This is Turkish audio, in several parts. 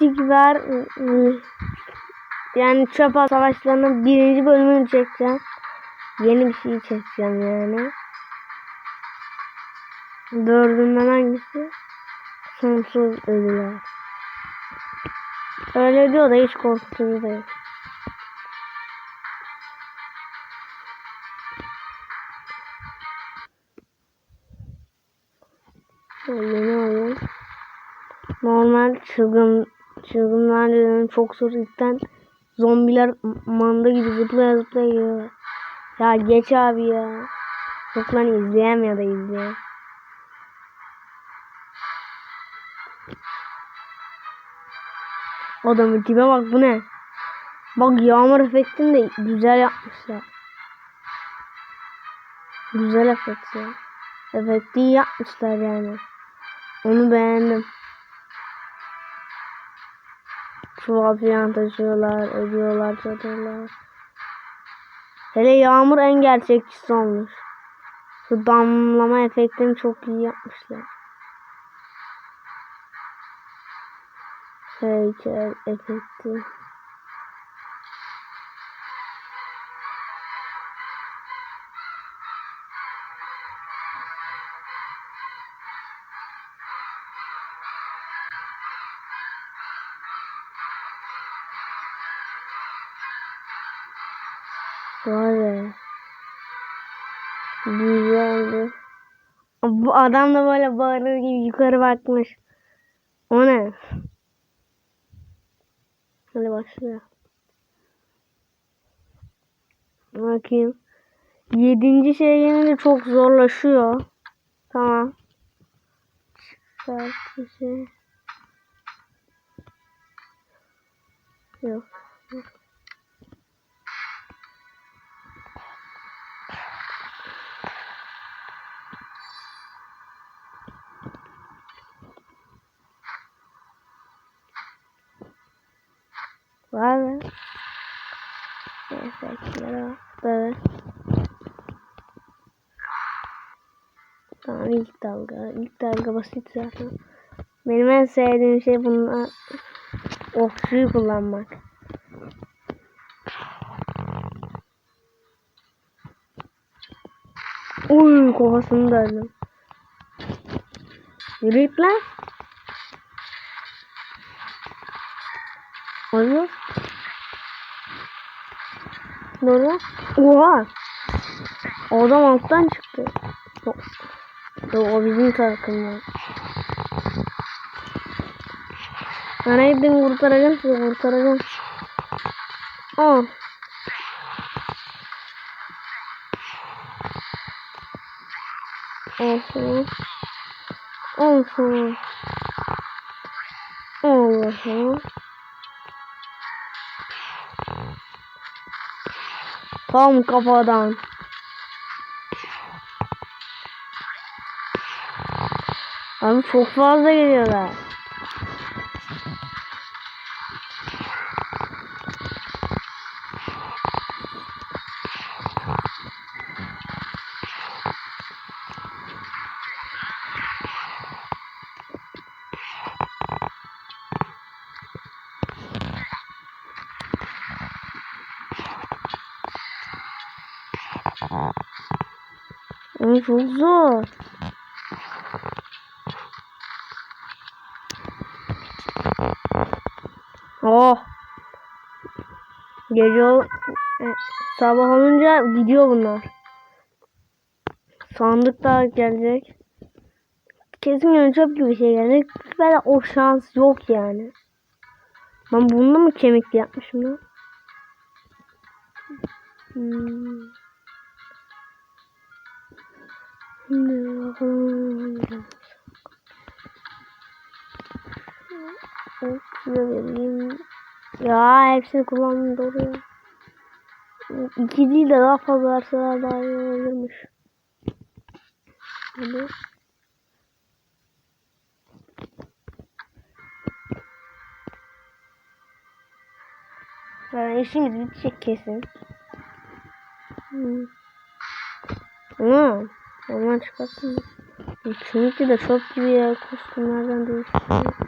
istikrar ıı, yani çöp savaşlarının birinci bölümünü çekeceğim. Yeni bir şey çekeceğim yani. Dördünden hangisi? Sonsuz ölüler. Öyle diyor da hiç korkutucu değil. Yeni oyun. Normal çılgın çılgınlar dönemi çok zor ilkten zombiler manda gibi zıplaya zıplaya geliyorlar. Ya geç abi ya. Yok lan izleyem ya da izleyem. Adamın tipe bak bu ne? Bak yağmur efektini de güzel yapmışlar. Güzel efekt ya. Efekti yapmışlar yani. Onu beğendim. Çuval falan taşıyorlar, ediyorlar, çadırlar. Hele yağmur en gerçekçisi olmuş. Şu damlama efektini çok iyi yapmışlar. Heykel efekti. Güzeldi. Bu adam da böyle bağırır gibi yukarı bakmış. O ne? Hadi başla. Bakayım. Yedinci şey gelince çok zorlaşıyor. Tamam. Çıkartıcı. Yok. Var Tamam ilk dalga. İlk dalga basit zaten. Benim en sevdiğim şey bunlar okçuyu kullanmak. Uy kafasını deldim. Yürü git lan. Oluyor. Doğru. Oha. Adam alttan çıktı. O, o, bizim takımdan. Ben hepsini kurtaracağım sizi kurtaracağım. Aa. Olsun. Olsun. Olsun. Tam kafadan. Abi çok fazla geliyorlar. Çok zor. Oh. Gece e, sabah olunca gidiyor bunlar. Sandık daha gelecek. Kesin yani çöp gibi şey gelecek. Böyle o şans yok yani. Ben bunu mu kemikli yapmışım lan? Hmm. Şuraya vereyim. Ya hepsini kullandım doğru ya. İki değil de daha fazla verseler daha iyi olurmuş. Hadi. Yani işimiz bitecek kesin. Hmm. Ama ondan çıkarttım. Çünkü de çöp gibi ya kostümlerden değiştiriyor.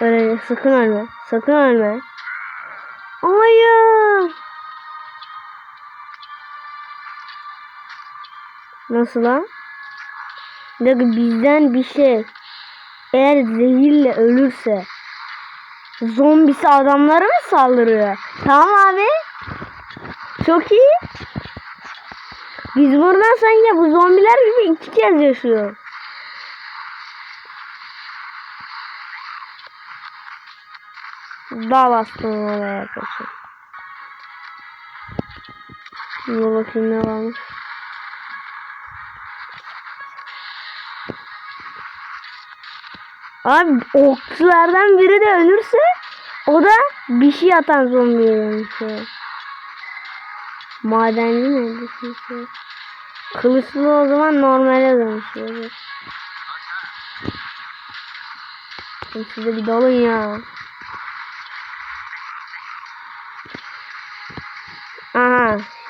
Öleceksin. Sakın ölme. Sakın ölme. Hayır. Nasıl lan? Dakika bizden bir şey eğer zehirle ölürse zombisi adamlara mı saldırıyor? Tamam abi. Çok iyi. Biz buradan sanki bu zombiler gibi iki kez yaşıyor. Dağ bastım oraya kaçın. Şimdi bakayım ne varmış. Abi okçulardan biri de ölürse o da bir şey atan zombiye dönüşüyor. Madenci? Bir şey. Kılıçlı o zaman normale dönüşüyor. Oğlum Size bir dalın ya.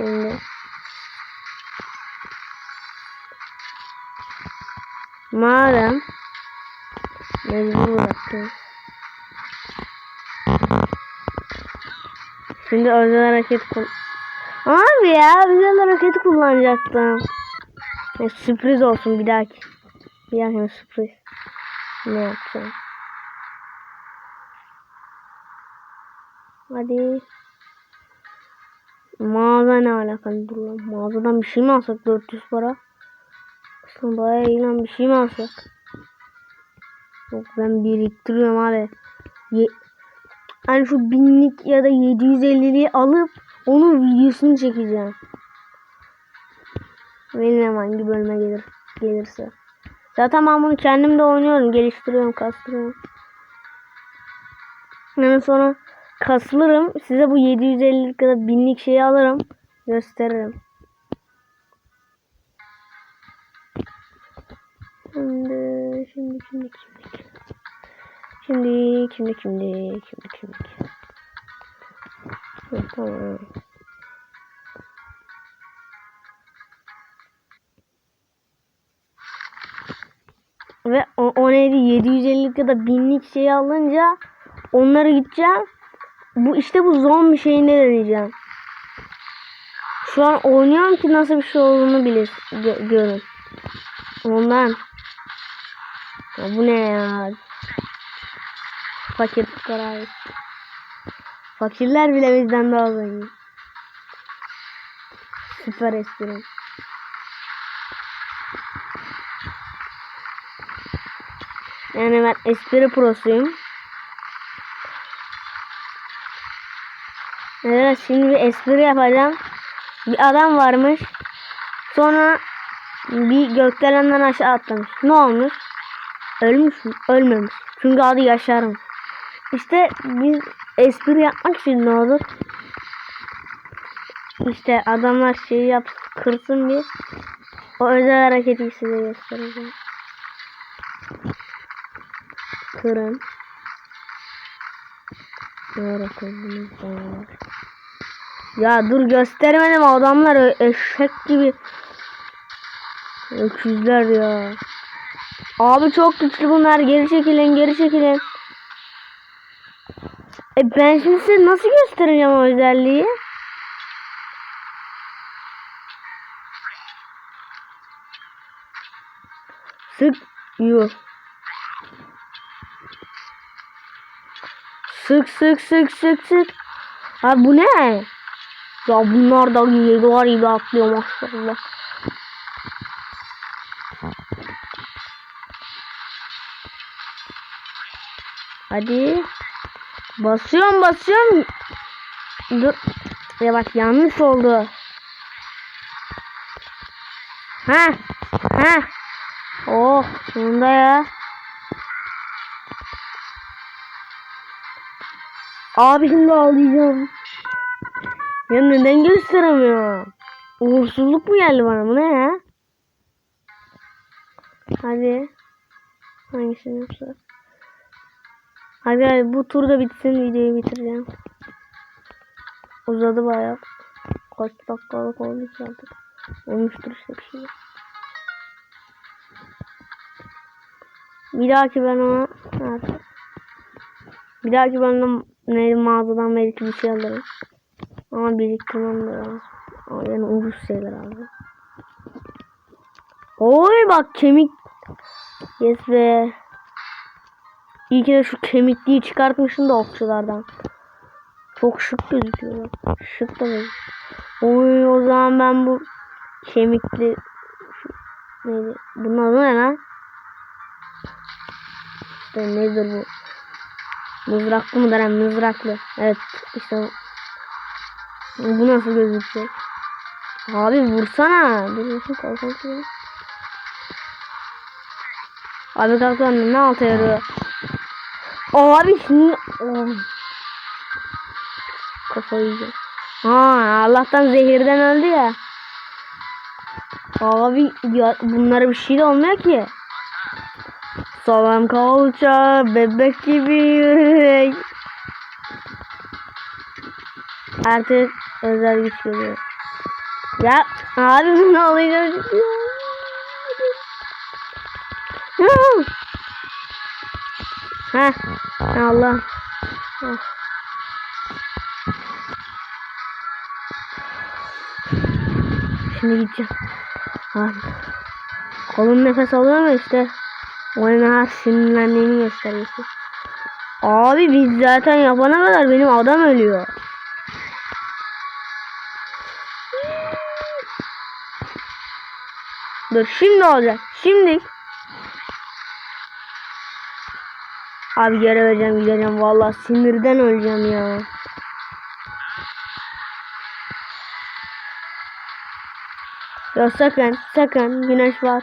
Şimdi. Madem mecbur bıraktım. Şimdi özel hareket kul... Abi ya özel hareketi kullanacaktım. Ya, sürpriz olsun bir dahaki. Bir dahaki sürpriz. Ne yapacağım? Hadi. Mağaza ne alakalı dur lan. Mağazadan bir şey mi alsak 400 para? Aslında bayağı iyi lan bir şey mi alsak? Yok ben biriktiriyorum abi. Ye hani şu binlik ya da 750'liği alıp onun videosunu çekeceğim. Benim hangi bölüme gelir gelirse. Zaten ben bunu kendim de oynuyorum. Geliştiriyorum, kastırıyorum. Yani sonra kasılırım. Size bu 750'lik ya da 1000'lik şeyi alırım. Gösteririm. Şimdi, şimdi, şimdi, şimdi. Şimdi, şimdi, şimdi, şimdi, şimdi. Tamam. Ve o, o neydi 750 ya da 1000'lik şey alınca onlara gideceğim. Bu işte bu zombi şeyini deneyeceğim. Şu an oynuyorum ki nasıl bir şey olduğunu bilir gö- görün. Ondan. Ya bu ne ya? Fakir fukara. Fakirler bile bizden daha zengin. Süper espri. Yani ben espri prosuyum. Evet şimdi bir espri yapacağım. Bir adam varmış. Sonra bir gökdelenden aşağı atlamış. Ne olmuş? Ölmüş mü? Ölmemiş. Çünkü adı yaşarmış. İşte biz espri yapmak için ne olur? İşte adamlar şeyi yap kırsın bir. O özel hareketi size göstereceğim. Kırın. Ya dur göstermedim adamlar ö- eşek gibi. Öküzler ya. Abi çok güçlü bunlar. Geri çekilin, geri çekilin. E ben şimdi size nasıl göstereceğim o özelliği? Sık yuh. Sık sık sık sık sık. Ha bu ne? Ya bunlar da geliyor gibi atlıyor maşallah. Hadi. Basıyorum basıyorum. Dur. Ya bak yanlış oldu. Ha. Ha. Oh sonunda ya. Abi şimdi ağlayacağım. Ya neden gösteremiyorum? Uğursuzluk mu geldi bana? Bu ne ya? Hadi. Hangisini yapsak? Hadi hadi bu turda bitsin videoyu bitireceğim. Uzadı bayağı. Kaç dakikalık oldu ki artık. Olmuştur işte bir şey. Bir dahaki ben ona artık. Bir dahaki ben neydi mağazadan belki bir şey alırım. Ama biriktirmem de lazım. Yani ucuz şeyler abi. Oy bak kemik. Yes be. İyi ki de şu kemikliği çıkartmışım da okçulardan. Çok şık gözüküyor. Şık da gözüküyor. Oy o zaman ben bu kemikli neydi? Bunun adı ne lan? İşte nedir bu? Mızraklı mı denen mızraklı. Evet işte bu. Nasıl gözükecek? Abi vursana. Kalkan şöyle. Abi kalkan ne alta yarıyor? Abi şimdi oh. Kafayı yiyeceğim. Ha Allah'tan zehirden öldü ya. Abi ya bunlara bir şey de olmuyor ki. Salam kalça bebek gibi. Artık özel güç geliyor. Ya abi bu ne oluyor? Ha Allah. Ah. Şimdi gideceğim. Abi. Kolum nefes alıyor mu işte? Oyuna sinirlendiğini gösteriyorsun. Abi biz zaten yapana kadar benim adam ölüyor. Dur şimdi olacak. Şimdi. Abi geri vereceğim gideceğim. Vallahi sinirden öleceğim ya. Ya sakın sakın güneş bat.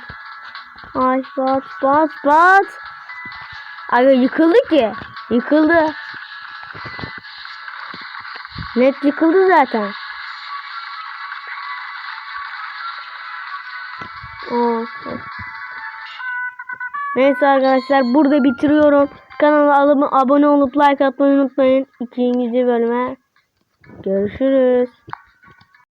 Ay bat bat bat. Abi yıkıldı ki. Yıkıldı. Net yıkıldı zaten. Evet. Neyse arkadaşlar burada bitiriyorum. Kanala alıp abone olup like atmayı unutmayın. İkinci bölüme görüşürüz.